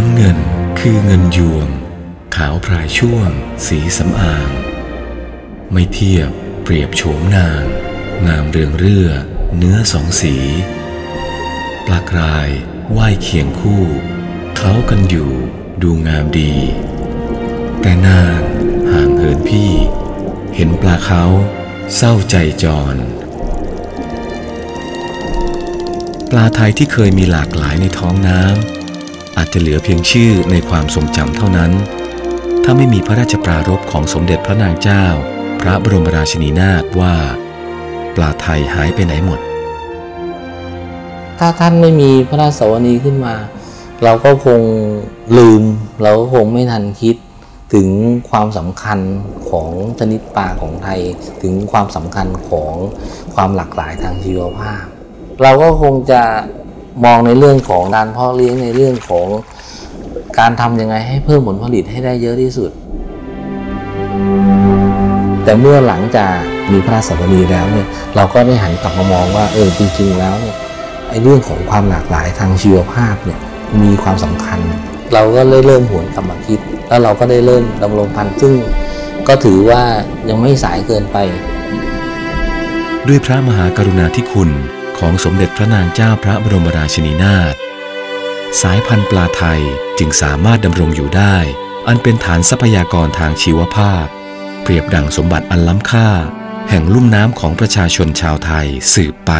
้ำเงินคือเงินยวง ขาวพรายช่วง สีสำอาง ไม่เทียบเปรียบโฉมนาง งามเรืองเรื่อ เนื้อสองสี ปลากรายว่ายเคียงคู่เคล้ากันอยู่ดูงามดี แต่นานห่างเหินพี่ เห็นปลาเขาเศร้าใจจร ปลาไทยที่เคยมีหลากหลายในท้องน้ำ อาจจะเหลือเพียงชื่อในความทรงจำเท่านั้น ถ้าไม่มีพระราชปรารภของสมเด็จพระนางเจ้า พระบรมราชินีนาถว่า ปลาไทยหายไปไหนหมด ถ้าท่านไม่มีพระราชสวนีขึ้นมา เราก็คงลืม เราก็คงไม่ทันคิดถึงความสำคัญของชนิดปลาของไทย ถึงความสำคัญของความหลากหลายทางชีวภาพ เราก็คงจะ มองในเรื่องของการเพาะเลี้ยงในเรื่องของการทำยังไงให้เพิ่มผลผลิตให้ได้เยอะที่สุด แต่เมื่อหลังจากมีพระราชสวนีแล้วเนี่ยเราก็ได้หันกลับมามองว่าเออจริงๆแล้วเนี่ยไอ้เรื่องของความหลากหลายทางชีวภาพเนี่ยมีความสำคัญ เราก็เลยเริ่มหวนกลับมาคิด แล้วเราก็ได้เริ่มดำรงพันธุ์ซึ่งก็ถือว่ายังไม่สายเกินไป ด้วยพระมหากรุณาธิคุณ ของสมเด็จพระนางเจ้าพระบรมราชินีนาถสายพันธุ์ปลาไทยจึงสามารถดำรงอยู่ได้ อันเป็นฐานทรัพยากรทางชีวภาพ เปรียบดังสมบัติอันล้ำค่า แห่งลุ่มน้ำของประชาชนชาวไทยสืบไป